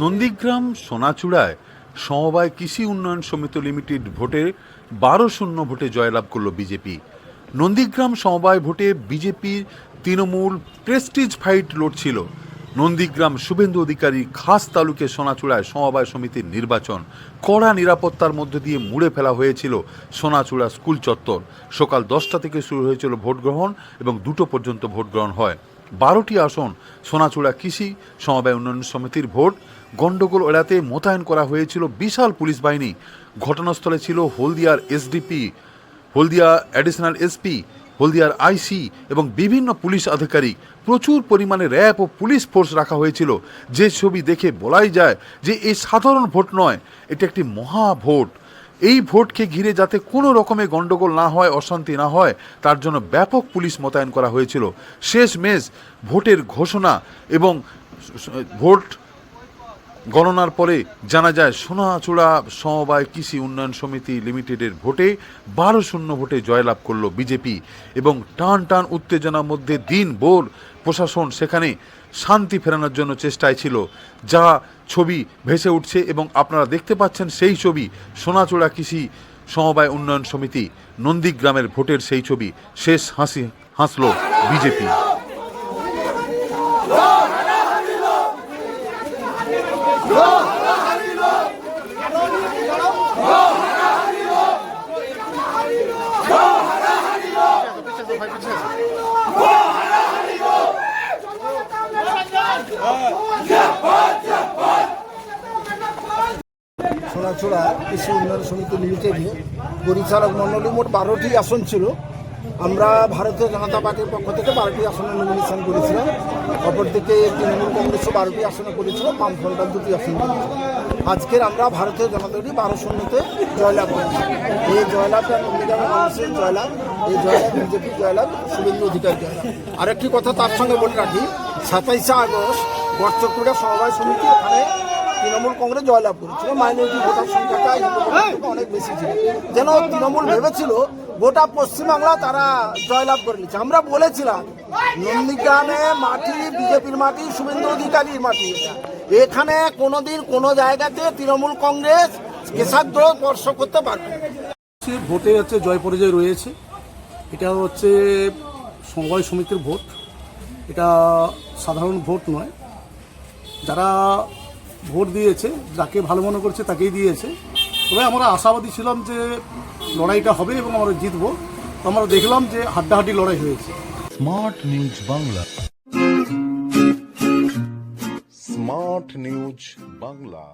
নন্দীগ্রাম সোনাচূড়ায় সমবায় কৃষি উন্নয়ন সমিতি লিমিটেড ভোটে বারো শূন্য ভোটে জয়লাভ করল বিজেপি। নন্দীগ্রাম সমবায় ভোটে বিজেপির তৃণমূল প্রেস্টিজ ফাইট লড়ছিল। নন্দীগ্রাম শুভেন্দু অধিকারী খাস তালুকে সোনাচূড়ায় সমবায় সমিতির নির্বাচন। কড়া নিরাপত্তার মধ্য দিয়ে মুড়ে ফেলা হয়েছিল সোনাচূড়া স্কুল চত্বর। সকাল দশটা থেকে শুরু হয়েছিল ভোট গ্রহণ এবং দুটো পর্যন্ত ভোট গ্রহণ হয়। বারোটি আসন সোনাচূড়া কৃষি সমবায় উন্নয়ন সমিতির ভোট। গণ্ডগোল এড়াতে মোতায়েন করা হয়েছিল বিশাল পুলিশ বাহিনী। ঘটনাস্থলে ছিল হলদিয়ার এসডিপি, হলদিয়া অ্যাডিশনাল এসপি হলদিয়ার আইসি এবং বিভিন্ন পুলিশ আধিকারিক প্রচুর পরিমাণে র্যাব ও পুলিশ ফোর্স রাখা হয়েছিল। যে ছবি দেখে বলাই যায় যে এই সাধারণ ভোট নয়, এটা একটি মহা ভোট এই ভোটকে ঘিরে যাতে কোনো রকমের গণ্ডগোল না হয়, অশান্তি না হয়, তার জন্য ব্যাপক পুলিশ মোতায়েন করা হয়েছিল। শেষ মেশ ভোটের ঘোষণা এবং ভোট গণনার পরে জানা যায়, সোনাচূড়া সমবায় কৃষি উন্নয়ন সমিতি লিমিটেডের ভোটে বারো শূন্য ভোটে জয়লাভ করল বিজেপি এবং টান টান উত্তেজনার মধ্যে দিন ভোর প্রশাসন সেখানে শান্তি ফেরানোর জন্য চেষ্টায় ছিল, যা ছবি ভেসে উঠছে এবং আপনারা দেখতে পাচ্ছেন সেই ছবি, সোনাচূড়া কৃষি সমবায় উন্নয়ন সমিতি নন্দীগ্রামের ভোটের সেই ছবি। শেষ হাসি হাসল বিজেপি। সোনাচূড়া কৃষি উন্নয়ন সমিতি লিমিটেডে পরিচালক মণ্ডলী মোট বারোটি আসন ছিল। আমরা ভারতীয় জনতা পার্টির পক্ষ থেকে বারোটি আসনে নমিনেশন করেছিলাম। অপরদিকে তৃণমূল কংগ্রেসও বারোটি আসনে করেছিল বামফ্রন্টাল দুটি আসন আজকের আমরা ভারতীয় জনতা পার্টি বারো শূন্যতে জয়লাভ করেছি। এই জয়লাভটা নন্দীগ্রামের মানুষের জয়লাভ। এই জয়লাভ বিজেপি জয়লাভ, শুভেন্দু অধিকার জয়লাভ। আরেকটি কথা তার সঙ্গে বলে রাখি, সাতাইশে আগস্ট বটচকুড়া সমবায় সমিতি ওখানে তৃণমূল কংগ্রেস জয়লাভ করেছিল। মাইনরিটি ভোটার সংখ্যাটা অনেক বেশি ছিল। যেন তৃণমূল ভেবেছিল গোটা পশ্চিমবাংলা তারা জয়লাভ করে নিচ্ছে। আমরা বলেছিলাম, নন্দীগ্রামে মাটি, বিজেপির মাটি, শুভেন্দু অধিকারীর মাটি। এখানে কোনোদিন কোনো জায়গাতে তৃণমূল কংগ্রেস কেশাগ্র স্পর্শ করতে পারবে ভোটে হচ্ছে জয় পরাজয় রয়েছে। এটা হচ্ছে সমবায় সমিতির ভোট। এটা সাধারণ ভোট নয়। যারা ভোট দিয়েছে, যাকে ভালো মনে করছে তাকেই দিয়েছে। তবে আমরা আশাবাদী ছিলাম যে লড়াইটা হবে এবং আমরা জিতবো। তো আমরা দেখলাম যে হাড্ডাহাড্ডি লড়াই হয়েছে। Smart news Bangla. Smart news Bangla.